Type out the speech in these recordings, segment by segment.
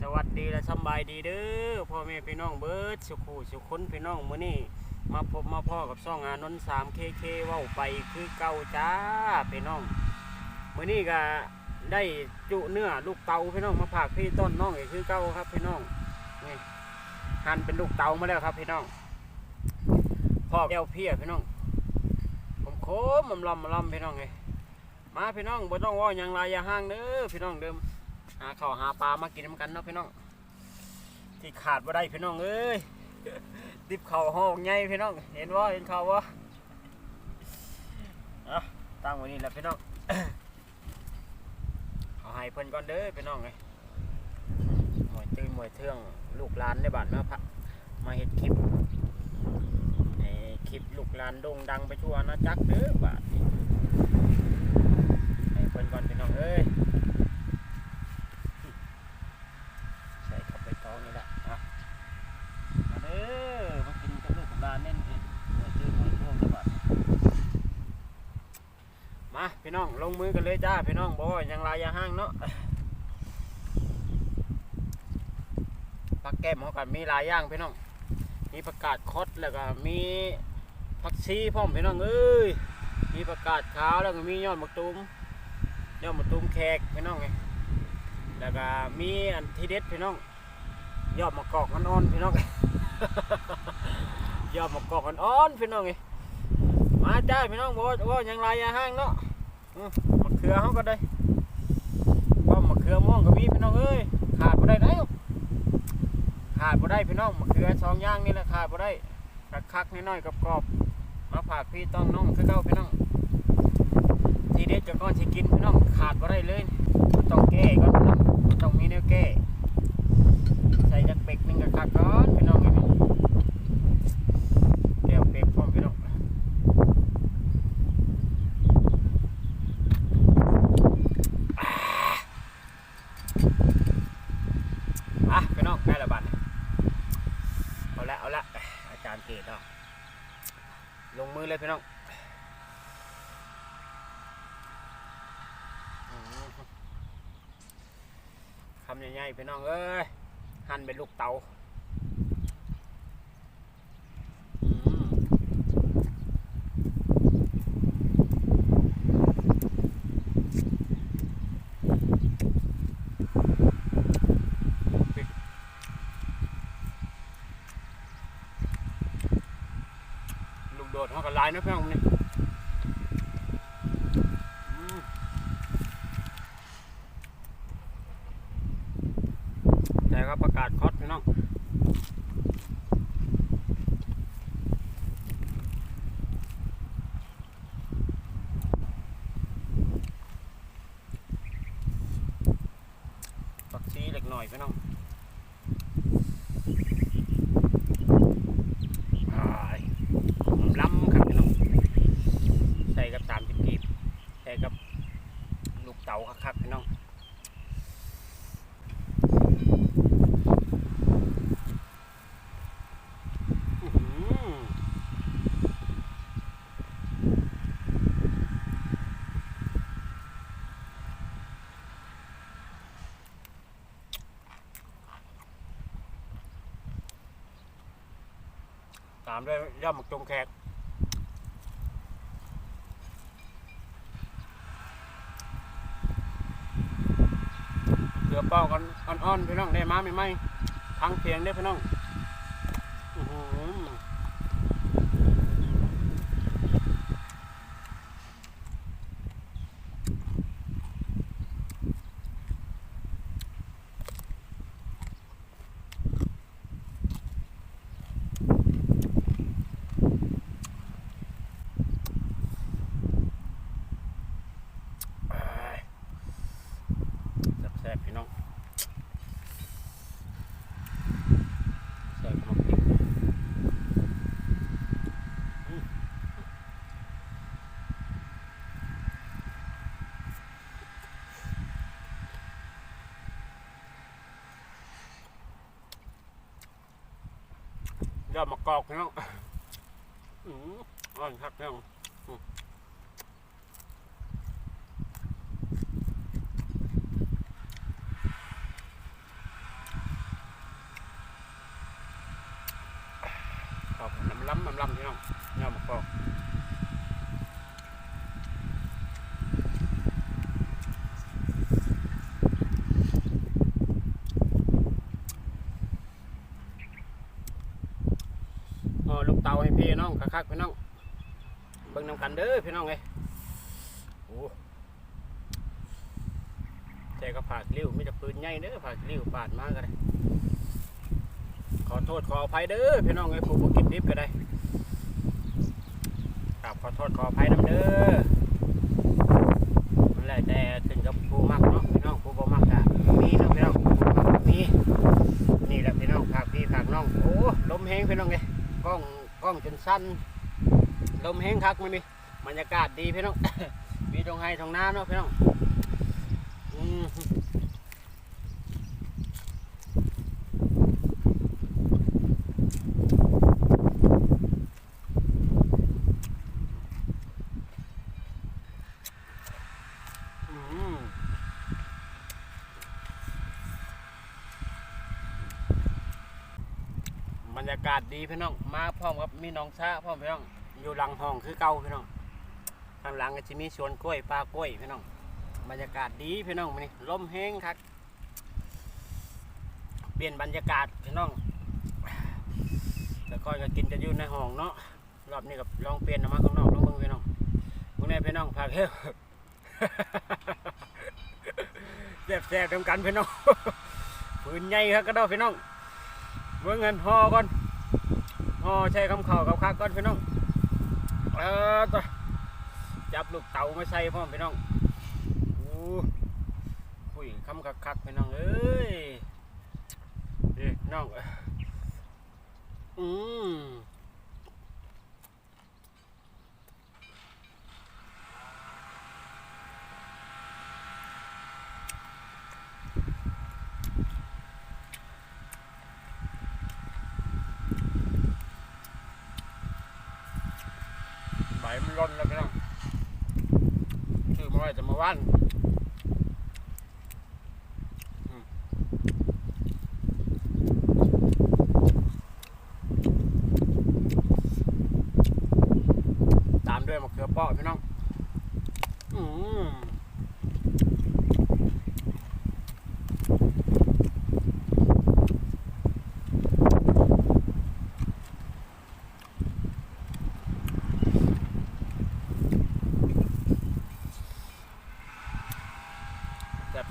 สวัสดีและสบายดีเด้อพ่อแม่พี่น้องเบิร์ดสุขูสุขคนพี่น้องมื้อนี้มาพบมาพ่อกับซ่องอานนท์ 3KK เคว้าไปคือเก่าจ้าพี่น้องมื้อนี้ก็ได้จุเนื้อลูกเตาพี่น้องมาผากพี่ต้นน้องอีกคือเก่าครับพี่น้องนี่หั่นเป็นลูกเตามาแล้วครับพี่น้องพ่อแก้วเพียพี่น้องผมโค้มมลำมลำพี่น้องเลยมาพี่น้องบ่ต้องว่าหยังไรอย่าห้างเด้อพี่น้องเดิม หาข้าวหาปลามากินน้ำกันเนาะพี่น้อง ที่ขาดบ่าได้พี่น้องเอ้ยดิบเข่าห้องใหญ่พี่น้อง เห็นว่าเห็นเข่าว่าอะตั้งไว้นี่แหละพี่น้องเอาให้เพิ่นก่อนเด้อพี่น้องเลยหมวยตื่นหมวยเทื่องลูกหลานได้บาดมาพะมาเห็ดคลิปให้คลิปลูกหลานโด่งดังไปทั่วอาณาจักเด้อบาดให้เพิ่นก่อนพี่น้องเอ้ย ใส่เข้าไปท้องนี่แหละอะมาเด้อมากินกับลูกกับหลานเน่นเองหน่อยจืดหน่อยช่วงจังหวัดมา พี่น้องลงมือกันเลยจ้าพี่น้องบ่ว่าหยังลายอยาห้างเนาะผักแก้มเขากันมีหลายอย่างพี่น้อง มีผักกาดคดแล้วก็มีผักชีพร้อมพี่น้องเอ้ยมีผักกาดขาวแล้วก็มียอดมะตูมยอดมะตูมแขกพี่น้องไงแล้วก็มีอันทีเด็ดพี่น้อง ยอดมะกอกอ่อนๆพี่น้องยอดมะกอกอ่อนๆพี่น้องไงมาจ้าพี่น้องบอกว่ายังไรอย่าห้างเนาะ มะเขือเขาก็ได้ก็มะเขือม่วงก็มีพี่น้องเอ้ยขาดบ่ได้แล้วขาดบ่ได้พี่น้องมะเขือสองอย่างนี่แหละขาดบ่ได้ระคักน้อยๆกรอบมาฝากพี่ต้องน้องคือเก่าพี่น้องทีเด็ดจะก้อนสิกินพี่น้องขาดบ่ได้เลยต้องแก้ก่อนพี่น้องต้องมีแนวแก้ใส่จักเป็กหนึงกับคักก่อนพี่น้องเห็นไหมแก้วเป็กพร้อมพี่น้องอะพี่น้องได้และบัดนี้เอาละเอาละอาจารย์เกตเอาลงมือเลยพี่ น้องคำใหญ่ๆพี่น้องเอ้ยหั่นเป็นลูกเตา๋ามปิดลูกโดดเขากับลาย นะพี่น้องนี่ยม แต่ก็ประกาศคอสพี่น้องปักชีเล็กหน่อยพี่น้องอ้ายล้ำครับพี่น้อง ใส่กับสามสิบกีบใส่กับลูกเต๋าคักๆพี่น้อง อื้อหือตามด้วยย่ำหมกจงแขกเกือเป้ากันอ่อนๆพี่น้องได้มาไม่ไหมพังเพียงได้พี่น้อง อื้อหือเอ้ยแซ่บๆพี่น้องใส่ขนมพริก ยอดมะกอกเนาะอืมอ่อนครับเนาะอืม ให้ พี่น้องคักๆพี่น้องเบิ่งนำกันเด้อพี่น้องเอ้ยโอ้แต่ก็ผากริ้วมีแต่ปืนใหญ่เด้อผากริ้วปาดมาก็ได้ขอโทษขออภัยเด้อพี่น้องเอ้ยผู้บกินดิบก็ได้ครับขอโทษขออภัยนํเด้อมันแล้แต่ถึงกับผู้มักเนาะพี่น้องผู้บ่มักก็มีเนาะพี่น้องผู้มักมีนี่แหละพี่น้องผากพี่ผากน้องโอ้ลมแห้งพี่น้องเอ้กล้อง กล้องจนสั้นลมแห้งคักไม่มีบรรยากาศดีพี่น้อง มีตรงไฮตรงน้าเนาะพี่น้องอืมอืมบ รรยากาศดีพี่น้องมาพร้อมกับมีน้องชาพร้อมพี่น้องอยู่หลังห้องคือเก่าพี่น้องข้างหลังก็จะมีสวนกล้วยปลากล้วยพี่น้องบรรยากาศดีพี่น้องมื้อนี่ลมแห้งครับเปลี่ยนบรรยากาศพี่น้องแต่ก่อนก็กินจะอยู่ในห้องเนาะรอบนี้กับลองเปลี่ยนออกมาข้างนอกลองเบิ่งพี่น้องพวกนี้พี่น้องพาเที่ยวแซ่บๆทำกันพี่น้องปืนใหญ่ครับก็ได้พี่น้อง เบิ่งเงินห่อก่อนห่อใช้คำเข่ากับคักก่อนพี่น้องเออตัวจับลูกเต่ามาใส่พ่อพี่น้องอคุยคำคักๆพี่น้องเอ้ยนี่น้องอืม ลนแล้วพี่น้องชื่อมาไว้จะมาว่านอืมตามด้วยมะเขือเปราะพี่น้อง อืม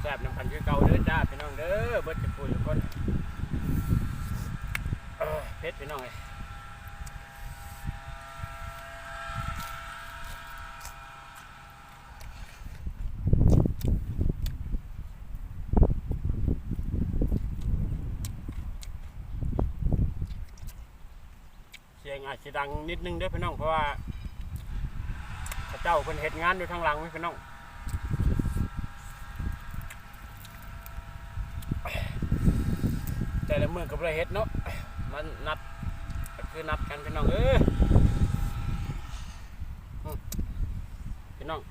แซ่บๆน้ำพันคือเก่าเด้อจ้าพี่น้องเด้อเบิดจะพูดทุกคนเอ้อเผ็ดพี่น้องเอ้ยเสียงอาจจะดังนิดนึงด้วยพี่น้องเพราะว่าพระเจ้าเพิ่นเฮ็ดงานอยู่ทางหลังไว้พี่น้องแต่ละ มือกับไรเฮ็ดเนาะมันนัดคือนัดกันพี่น้องเอ้ยอืมพี่น้อง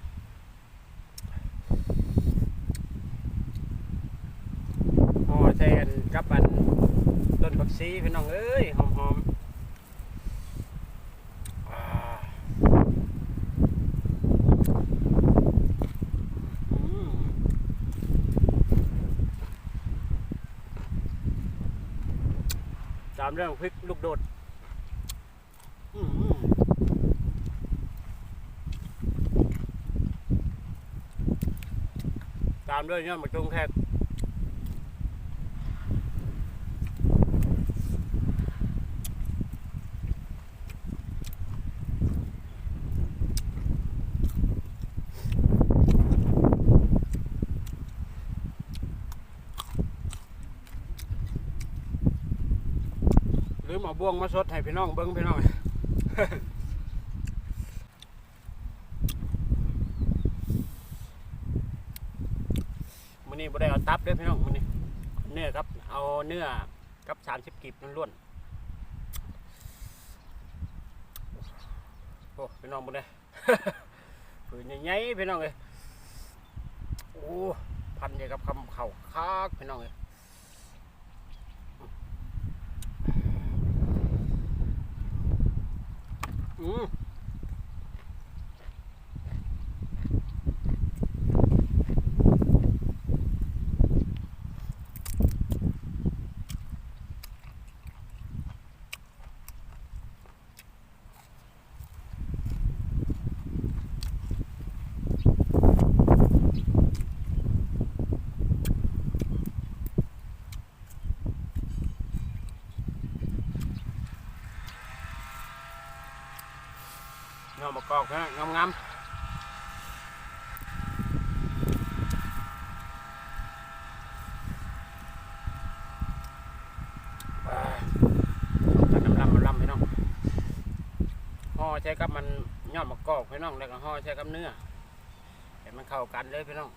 หอใส่กันกับอันต้นผักชีพี่น้องเอ้ยหอมๆ อ่าอืม เรื่องพริกลูกโดดตามด้วยเนี่ยมะจุงแทก หรือาบ่วงมาสดให้พี่น้องเบิ้งพี่น้องมื้อนี้บ่ได้เอาตับเด้อพี่น้องมื้อนี้เนื้อครับ เอาเนื้อกับ30กีบล้วนๆโอ้พี่น้องบ่ได้ผืนใหญ่ๆพี่น้องเอ้ยโอ้พันเดียวกับคำเข่าคักพี่น้องเอ้ย Mm. อืมกอกนะงามๆอ่ากันน้ำลำมันลำพี่น้องห่อใช้กับมันยอดมะกอกพี่น้องแล้วก็ห่อใช้กับเนื้อให้มันเข้ากันเลยพี่น้อง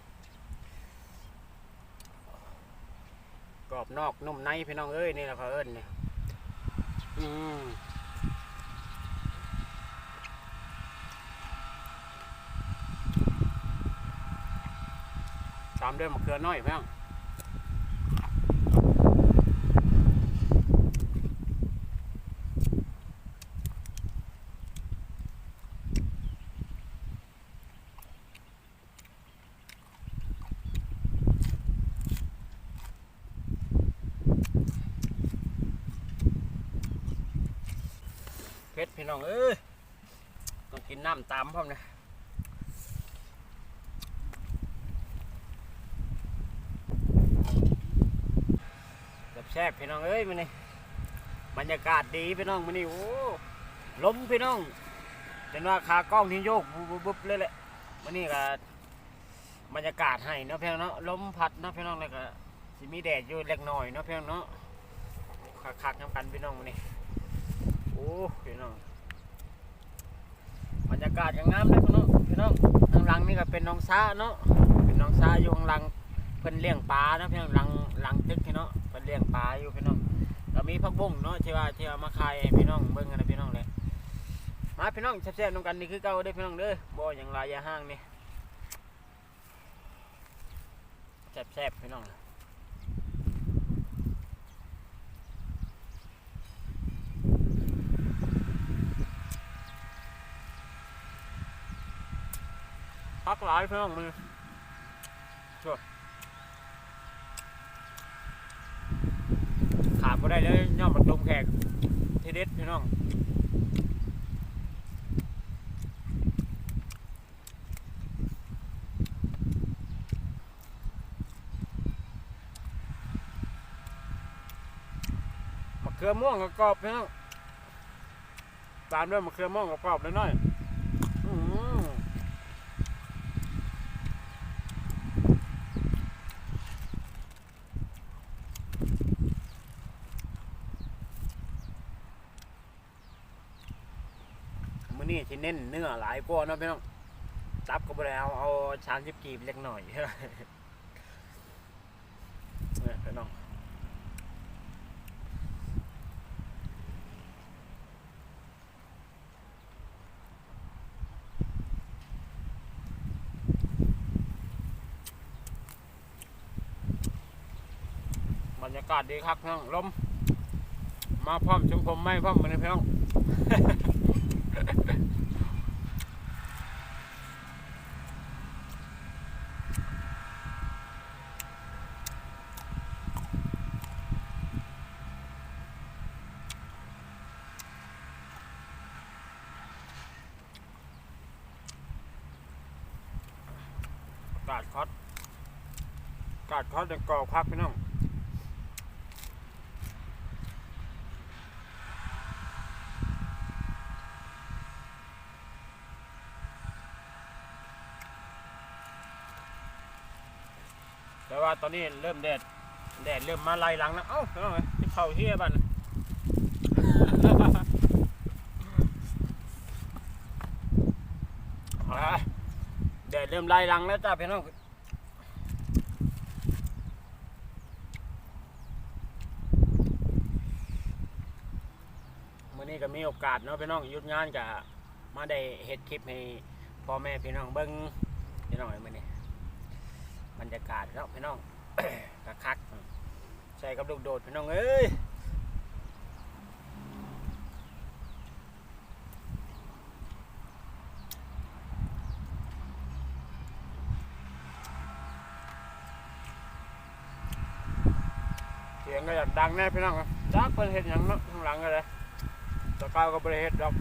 กรอบนอกนุ่มในพี่น้องเอ้ยนี่แหละเขาเอิ้นเนี่ยอืม ตามด้วยมะเขือน้อยเพื่อนเพชรพี่น้องเอ้ยต้องกินน้ำตามพร้อมนะ แซ่บๆพี่น้องเอ้ยมันนี่บรรยากาศดีพี่น้องมันนี่โอ้ล้มพี่น้องเป็นว่าขากล้องที่โยกบุบๆเลยแหละมันนี่ก็บรรยากาศให้เนาะพี่น้องเนาะล้มพัดเนาะพี่น้องแล้วก็สิมีแดดอยู่เล็กน้อยเนาะพี่น้องเนาะคักๆน้ำกันพี่น้องมันนี่โอ้พี่น้องบรรยากาศอย่างงามเลยพี่น้องพี่น้องข้างหลังนี่ก็เป็นน้องซาเนาะเป็นน้องซาอยู่ข้างหลังเพิ่นเลี้ยงปลาเนาะพี่น้องหลังหลังตึกพี่น้อง เลี้ยงปลาอยู่พี่น้องก็มีผักบุ้งเนาะที่ว่าที่ว่ามาขายให้พี่น้องเบิ่งกันนะพี่น้องเลยมาพี่น้องแซ่บๆนำกันนี่คือเก่าเด้อพี่น้องเด้อบ่อย่างลายอย่าห้างนี่แซ่บๆพี่น้องพักหลายพี่น้องมือ ขาดบ่ได้เลยย่อมมันลมแขกทีเด็ดพี่น้องมะเขือม่วงกรอบพี่น้องตามด้วยมะเขือม่วงกรอบๆเลยหน่อยๆอื้อหือ มื้อนี้สิเน้นเนื้อหลายกว่าเนาะพี่น้องตับก็บ่ได้เอาเอาชามสิบกีบเล็กหน่อยเนี่ยพี่น้องบรรยากาศดีครับพี่น้องลม มาพร้อมชมผมไม่พร้อมเหมันพี่น้อง กาดคอดกาดคอดจะกรอบครับพี่น้อง แตอนนี้เริ่มแดด แดดเริ่มมาไล่หลังแล้ว เอ้าเอาไงที่เข่าเฮียบันแดดเริ่มไล่หลังแล้วจ้าพี่น้องมื้อนี้ก็มีโอกาสเนาะพี่น้องยุดงานก็มาได้เฮ็ดคลิปให้พ่อแม่พี่น้องเบิ่งพี่น้องเมื้อนี้บรรยากาศแล้วพี่น้อง คักคักๆใส่กับลูกโดดพี่น้องเอ้ยเสียงก็อยากดังแน่พี่น้องครับจักเป็นเห็ดหยังเนาะข้างหลังก็เลยตะกาวก็บริเห็ดดอก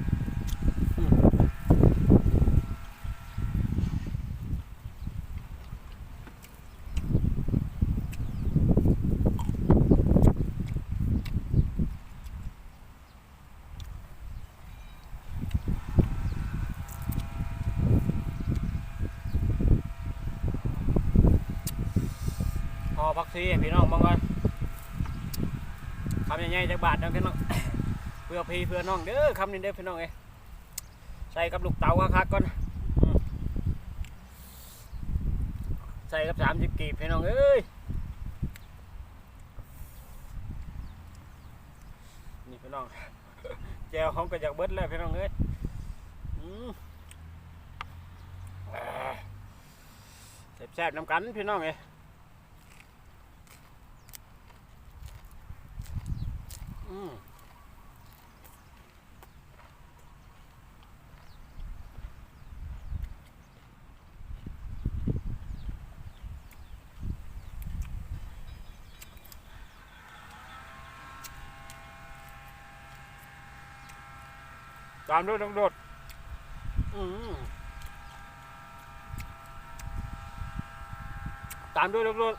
พักซีพี่น้องบ้างก่อนคำใหญ่ๆจากบาทนะพี่น้อง เพื่อพี่เพื่อน้องเด้อคำนี้เด้อพี่น้องเอ้ใส่กับลูกเต๋าคักๆก่อนใส่กับสามสิบกีบพี่น้องเอ้ยนี่พี่น้องแจวของก็จากเบิดแล้วพี่น้องเอ้ยอืมอ่าแซ่บๆน้ำกันพี่น้องเอ้ย อืมตามด้วยน้องโดดอืมตามด้วยน้องโดด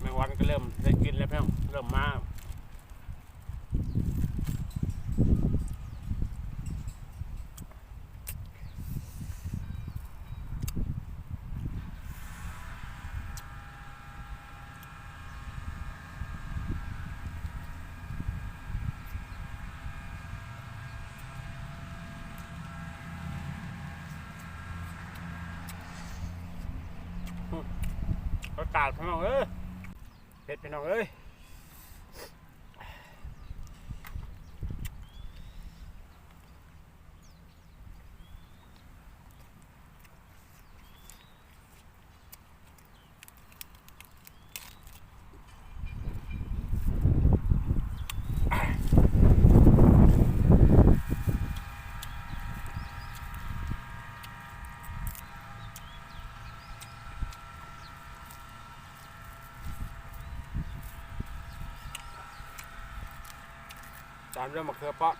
แมงวันก็เริ่มได้กินแล้วพี่น้องเริ่มมา อา กาดพี่น้องเอ้ยเผ็ดพี่น้องเอ้ย ตามด้วยมะเขือเปาะ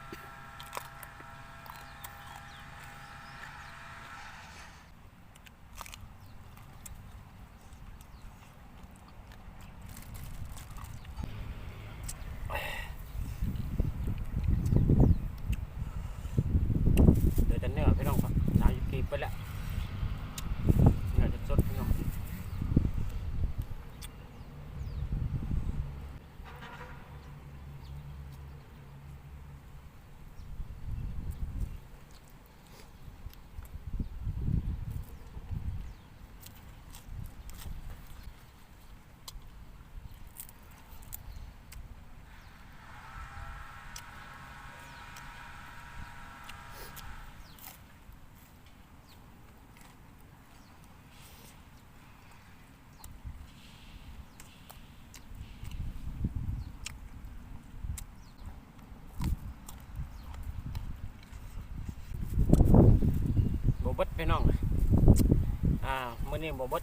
เดี๋ยวจะเนื้อพี่น้องครับสามสิบกีบไปแล้วเนื้อจะสดพี่น้อง บเบด พี่น้อง อ่ามื้อนี้บเบด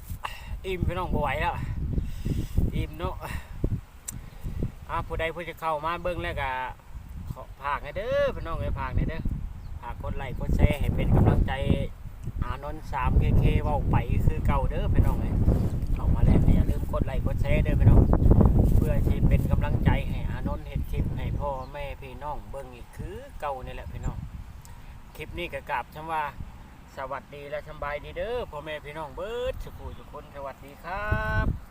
อิ่มพี่น้องบ่ไหวแล้ว อิ่มเนาะอ่าผู้ใดผู้จะเข้ามาเบิ่งแล้วก็ขอฝากให้เด้อพี่น้องให้ฝากให้เด้อฝากกดไลค์กดแชร์ให้เป็นกำลังใจอานนท์ 3KK เคเคว้าไปคือเก่าเด้อพี่น้องเอ้ยเข้ามาแล้วอย่าลืมกดไลค์กดแชร์เด้อพี่น้องเพื่อที่เป็นกำลังใจให้อานนท์เฮ็ดคลิปให้พ่อแม่พี่น้องเบิ่งอีกคือเก่านี่แหละพี่น้องคลิปนี้ก็กราบคำว่า สวัสดีและสบายดีเด้อพ่อแม่พี่น้องเบิร์ดสุขุทุกคนสวัสดีครับ